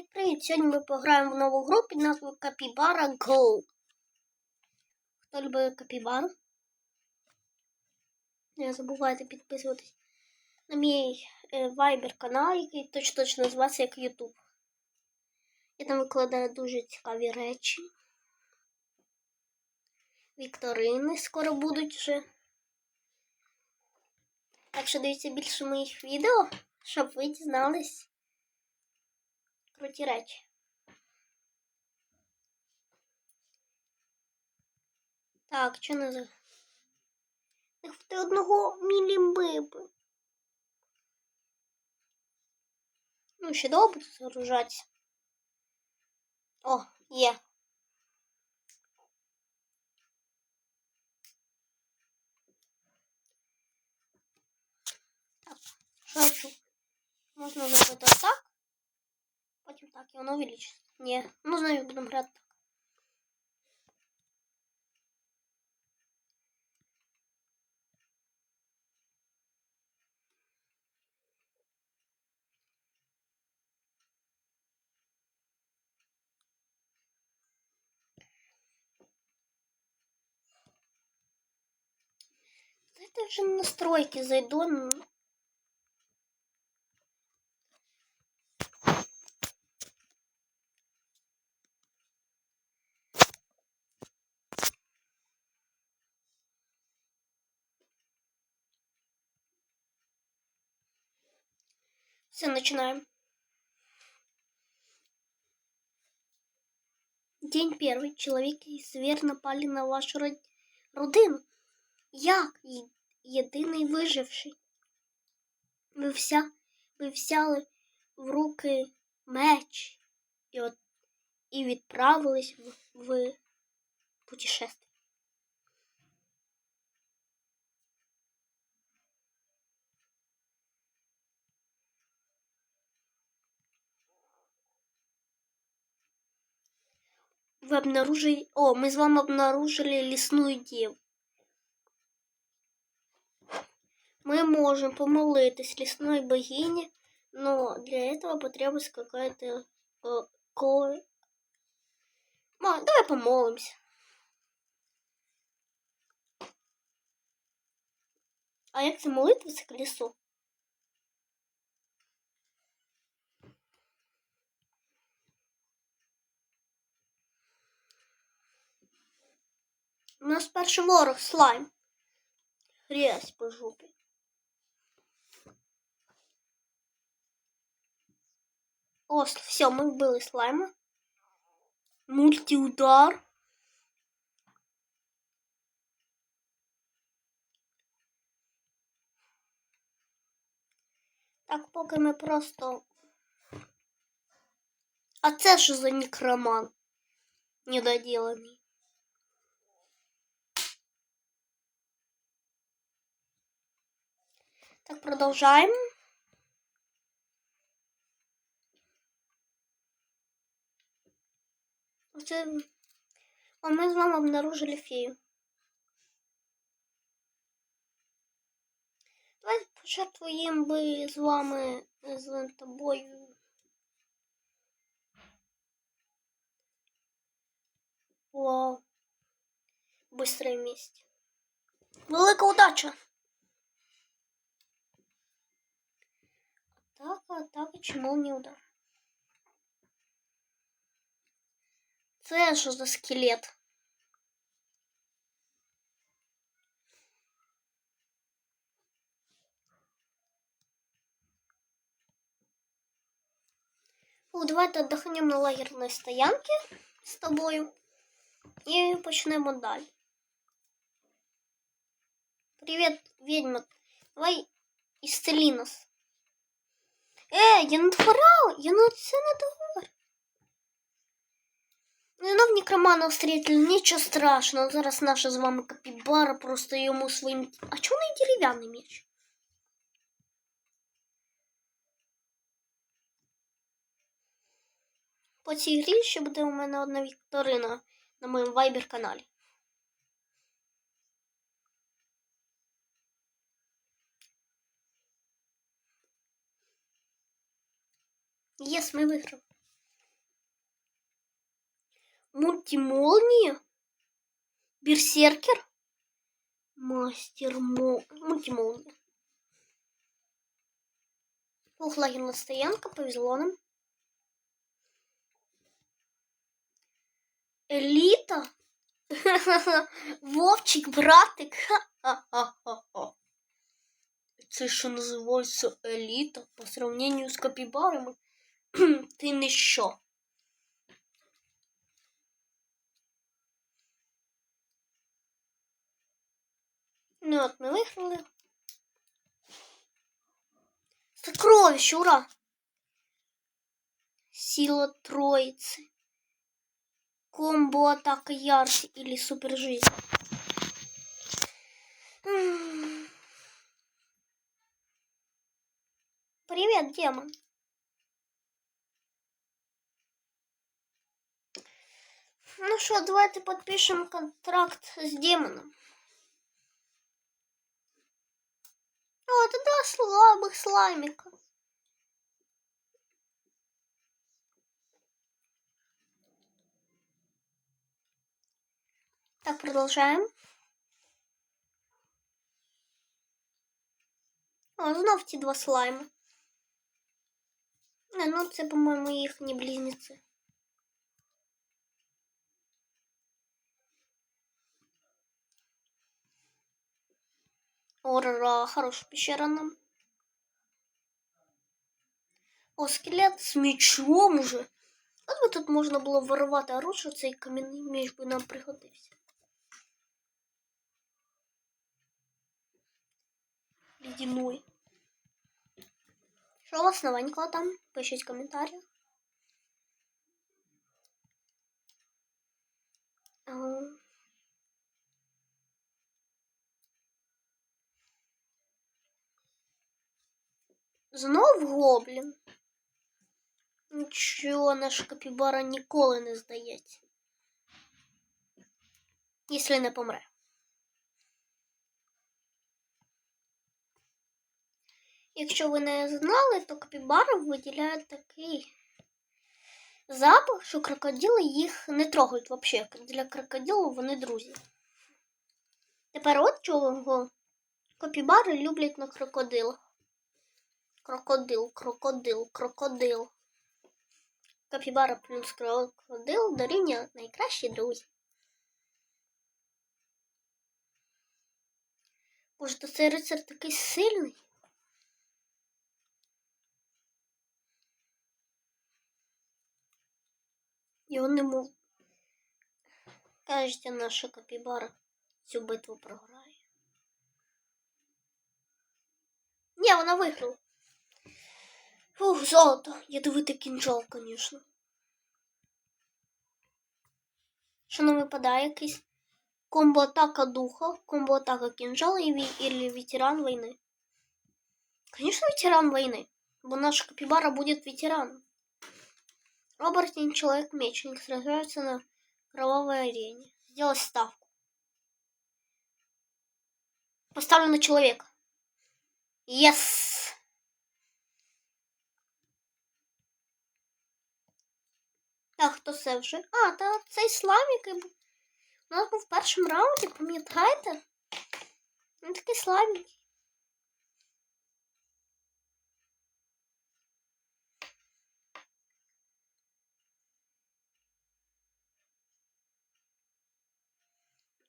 Привіт-привіт! Сьогодні ми пограємо в нову гру під назвою Capybara Go. Хто любить Capybara? Не забувайте підписуватись на мій е, Viber канал, який точно точно називається як YouTube. Я там викладаю дуже цікаві речі. Вікторини скоро будуть вже. Так що дивіться більше моїх відео, щоб ви дізнались круті речі. Так, що не за. Не хвати одного мілімбиби. Ну, ще довго буде загружатися. О, є. Так, шачу. Можна зробити отак. Потім так, і воно увеличиться. Ні, ну знаю, будемо грати так. Давайте вже на настройки зайду. Все, начинаем. День первый. Человек и зверь напали на вашу родину. Є- єдиний виживший? Ви, вся, ви взяли в руки меч і, от, і відправились в, в путешествие. Вы обнаружили... О, мы с вами обнаружили лесную деву. Мы можем помолиться лесной богине, но для этого потребуется какая-то... э, ко- Ма, Давай помолимся. А як це молитися к лісу? У нас перший ворог слайм. Грязь по жопі. О, все, ми вбили слайма. Мультиудар. Так, поки ми просто. А це що за некроман? Недоділений. Так, продолжаем. А ми з вами обнаружили фею. Давайте пожертвуємо би з вами з тобою. Вау. Быстрее вместе. Велика удача! Атака, атака, чому не удар? Це що за скелет? О, давайте отдохнем на лагерной стоянке з тобою і почнемо далі. Привіт, відьма. Давай ісцелі нас. Е, я не догорала, я на це не договор. Ну, знов некромана встретили, нічого страшного. Зараз наша з вами капібара просто йому своїм. А чому не дерев'яний меч? По цій грі ще буде у мене одна вікторина на моєму вайбер каналі. Єс, ми виграли. Мультимолния? Берсеркер? Мастер Мо... Мультимолния. Двухлагерная стоянка, повезло нам. Элита? Вовчик, братик. Ха-ха-ха-ха. Це що називається еліта по сравнению з капібарами. Ти ніщо. Ну от ми виграли. Сокровище, ура! Сила троицы. Комбо атака ярости или супер жизнь. Привет, демон. Ну что, давайте подпишем контракт с демоном. О, это два слабых слаймика. Так, продолжаем. О, знов ті два слайми. Не, ну це, по-моєму, їхні близнеці. Ура, хорошая пещера нам. О, скелет з мечом уже. От би тут можна було вирвати оружие, цей кам'яний меч би нам пригодився. Ледяной. Що у вас новенького там? Пишіть в коментарях. Знов гоблін. Нічого, наш капібара ніколи не здається. Якщо не помре. Якщо ви не знали, то капібара виділяє такий запах, що крокодили їх не трогають взагалі. Для крокодилу вони друзі. Тепер от чого капібари люблять на крокодилах. Крокодил, крокодил, крокодил. Капібара плюс крокодил дорівнює найкращі друзі. Боже, то цей рицар такий сильний. Його не мов. Кажете, наша капібара цю битву програє. Ні, вона виграла. Фух, золото. Ядовитий кінжал, звісно. Що нам випадає якийсь комбо-атака духа, комбо-атака кінжала і, ві... или ветеран війни? Конечно, ветеран войны, бо наш капибара будет ветераном. Оборотень, человек-мечник сражаются на кровавой арене. Сделать ставку. Поставлю на человека. Yes! Так, хто це вже? А, та цей славік. У нас був в першому раунді, пам'ятаєте? Він такий славік.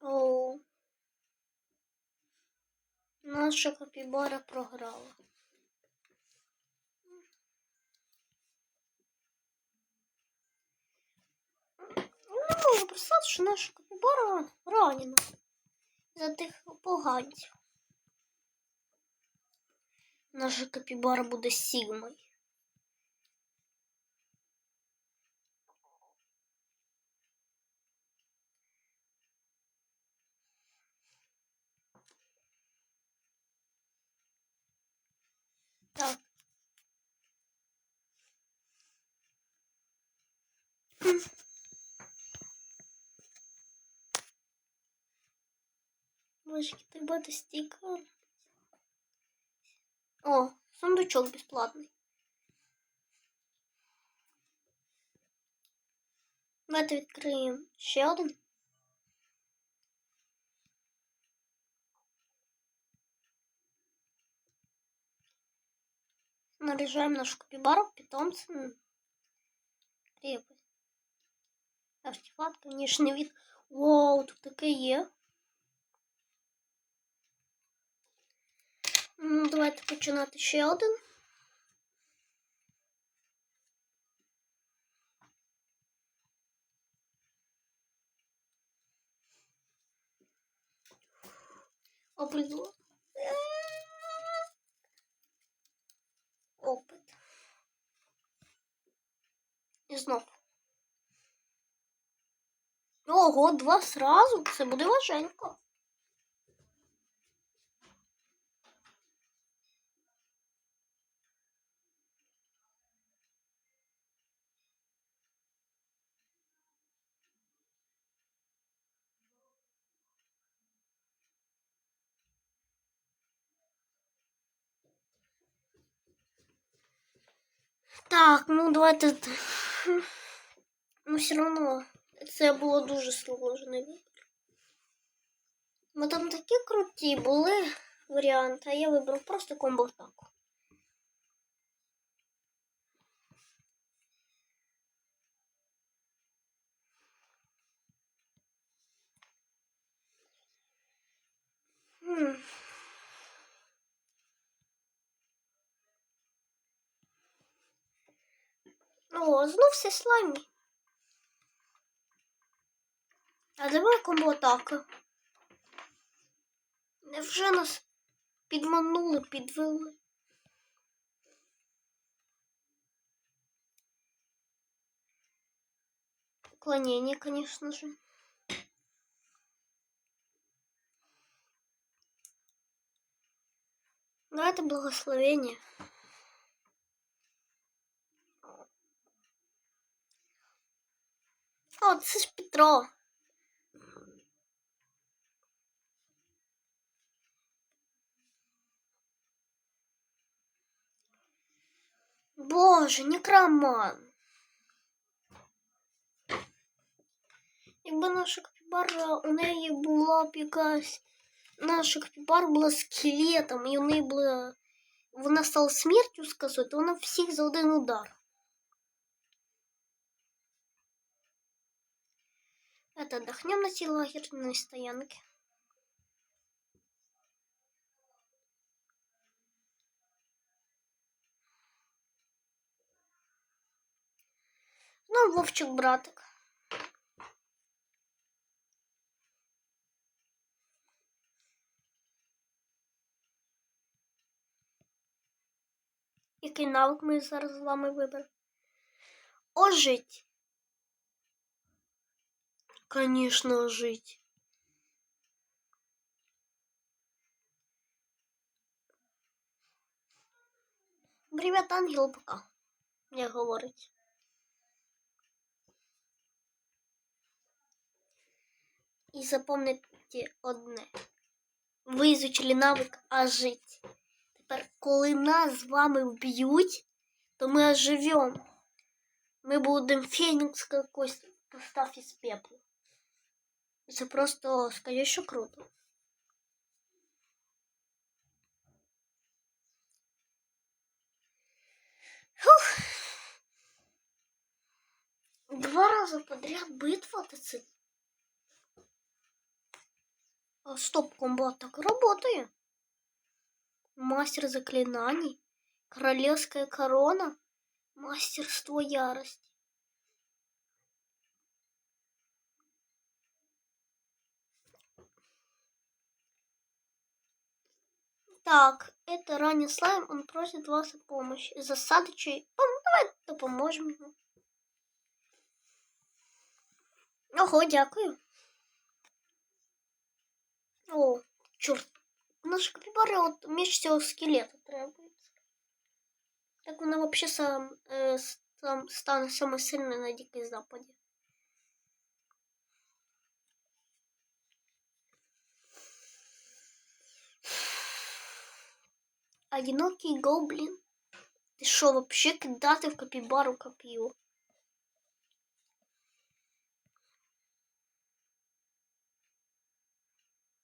О. Наша капібара програла. Не можу представити, що наша капібара ранена за тих поганців. Наша капібара буде сігмою. Так. Божки, ты бы достигал. О, сундучок бесплатный. Давайте відкриємо ще один. Наряжаем нашу капибару, питомца. м, Крепость. Артефакт, внешний вид. Вау, тут таке є. Давайте починати ще один. Обрыдло. Опит. І знов. Ого, два сразу. Це буде важенько. Так, ну давайте. т- Ну, все равно. Це було дуже сложний вибір. Бо там такі круті були варіанти, а я вибрав просто комбо атаку. Хм. О, знов все слаймі. А давай комбо атака. Невже нас підманули, підвели? Уклонение, конечно же. Но это благословение. О, це ж Петро. Боже, некроман. Якби наша капібара, у неї була б якась. Наша капібара була скелетом, і у неї була. Вона стала смертю сказати, вона всіх за один удар. Это отдохнем на этой лагерной стоянке. Ну, Вовчик, братик. Який навик ми зараз з виберемо? Ожить Конечно, ожить. Привет, ангел пока. Мне говорить. І запам'ятайте одне. Ви изучили навик ожить. Тепер, коли нас з вами вб'ють, то ми оживемо. Ми будемо фенікс якийсь постав із пеплу. Це просто, що круто. Фух. Два рази подряд битва це. А, стоп, комбат так работает. Мастер заклинаний, королевская корона, мастерство ярости. Так, это ранний слайм, он просит вас о помощи. Засадочей. Пом- давай допоможемо йому. Ого, дякую. О, чорт. Наша капібара от між цього скелета требується. Так вона вообще сам, е, сам стане самой сильною на Дикій Западі. Одинокий гоблін. Ты що вообще когда ты в копибару коп'ю?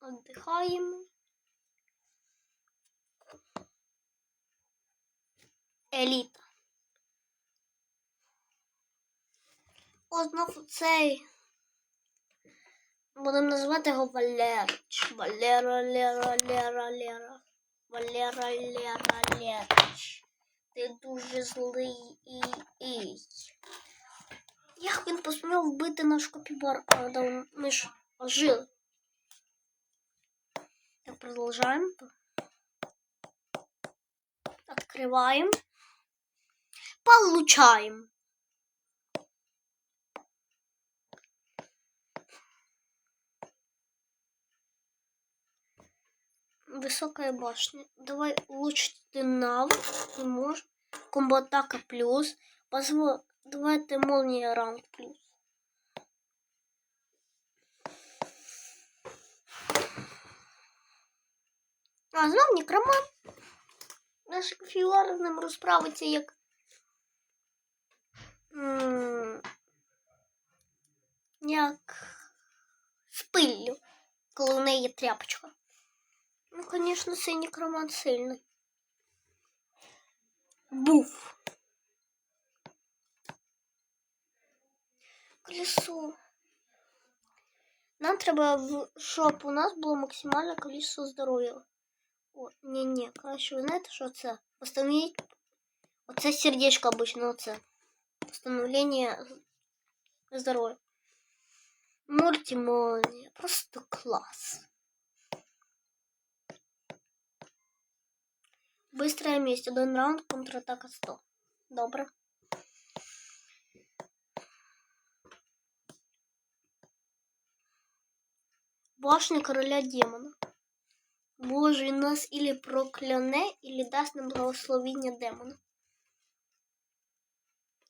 Отдыхаем Элита. О, знову цей. Будемо називати його Валерич. Валера, Лера, Лера, Лера. Валера, Лера, Лерич. Ти дуже злий і ій. Як він посмів вбити наш копібар? Правда, ми ж ожили. Так, продолжаем. Открываем. Получаем. Высокая башня. Давай улучшить навык. Ты можешь. Комбо атака плюс. Позволь. Давай ты молния ранг плюс. А знов некроман. Наш філар з ним розправиться як. м, Як з пиллю, коли у неї є тряпочка. Ну, звісно, цей некроман сильний. Буф. Колесо. Нам треба, в- щоб у нас було максимальне колесо здоров'я. О, ні-ні, краще ви знаєте, що це? Восстановіть. Оце сердечко обычно, оце. Восстановлення здоров'я. Мультимолния. Просто класс. Быстрая месть. Один раунд, контратака 100. Добре. Башня короля демона. Боже, нас ілі прокляне, ілі дасть нам благословіння демона.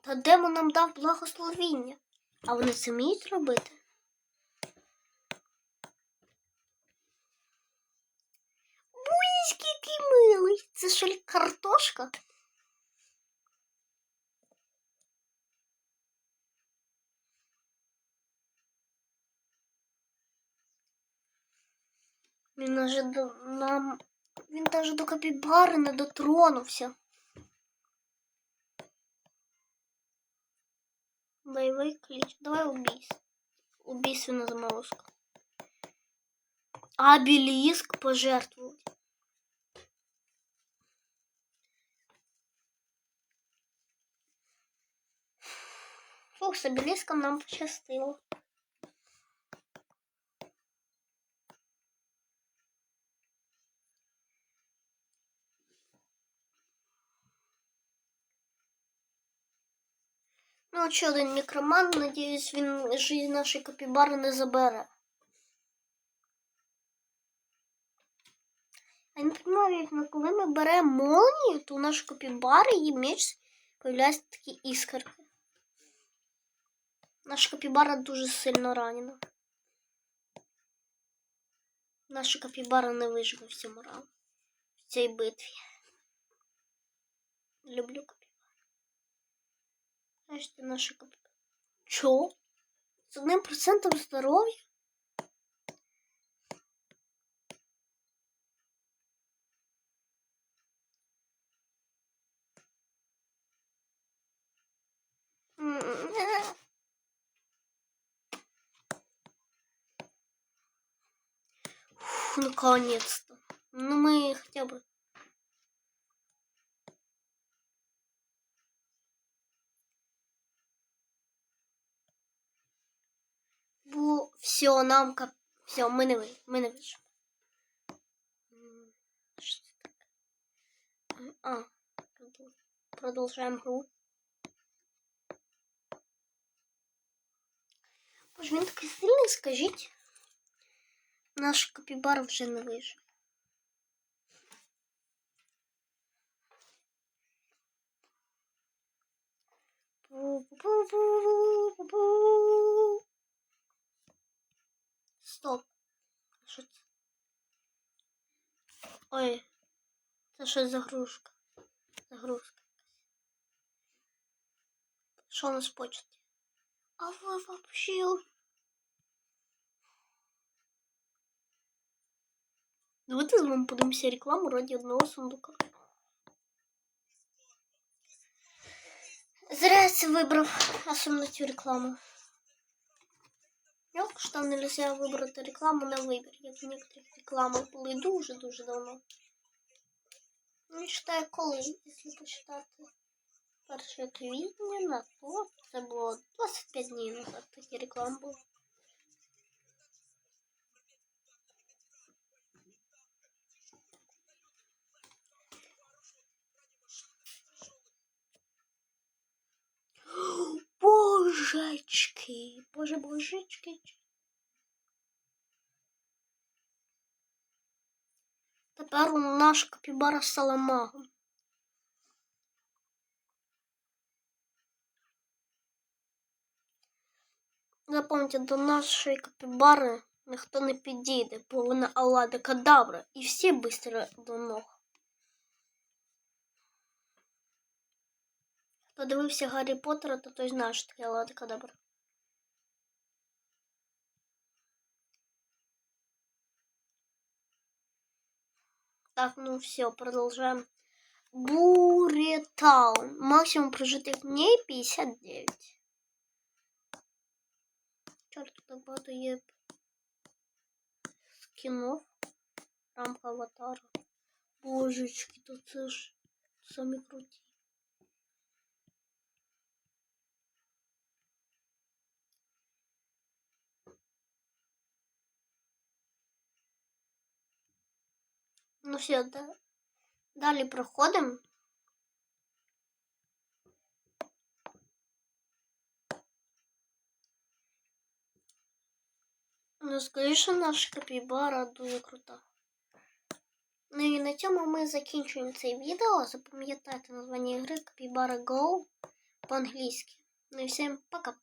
Та демон нам дав благословіння. А вони це вміють робити? Ой, який милий. Це що ли картошка? Він даже до нам. Він даже до капібари не дотронувся. Боевой клич. Давай убийство. Убийственная заморозка. Обелиск пожертвовать. Фух, с обелиском нам пощастило. Ну, от ще один некроман, надіюсь, він жизнь нашої капібари не забере. Я не розумію, як ми- коли ми беремо молнію, то у нашої капібари її меч появляються такі іскорки. Наша капібара дуже сильно ранена. Наша капібара не виживе в цьому раунді, в цій битві. Люблю капібару. Знаєш, ти наша капібара. Чо? З одним процентом здоров'я? наконец-то. Ну, мы хотя бы... Бо все, нам кап... Все, ми не ви... Ми не вижимо. М, що це таке? А, продол- продовжуємо гру. Боже, він такий сильний, скажіть. Наш капібар вже не. Пу-пу-пу-пу-пу-пу. Стоп. Що це? Ой, це що за грушка? Загрузка. Що у нас почті? А ви вообще... Давайте з вами подивимося рекламу раді одного сундука. Зря я це вибрав, особливо цю рекламу. Як ж там нельзя вибрати рекламу на вибір, як в некоторих рекламах були дуже-дуже давно. Ну, читаю коли, якщо почитати. Перше квітня на то, це було 25 днів назад такі реклами були. Божечки, боже божечки. Тепер наш капібара стала магом. Запам'ятайте, до нашої капібари ніхто не підійде, бо вона Аллада кадавра, і всі быстро до ног. Хто дивився Гаррі Поттера, то той знає, що таке Аллада кадавра. Так, ну все, продолжаем. Буретаун. Максимум прожитых дней 59. Черт, так багато є скінов. Рамка аватара. Божечки, то це ж самі круті. Ну все, да. Далі проходимо. Ну, скоріше, наш капібара дуже крута. Ну і на цьому ми закінчуємо це відео. Запам'ятайте названня гри Капібара Go по-англійськи. Ну і всім пока.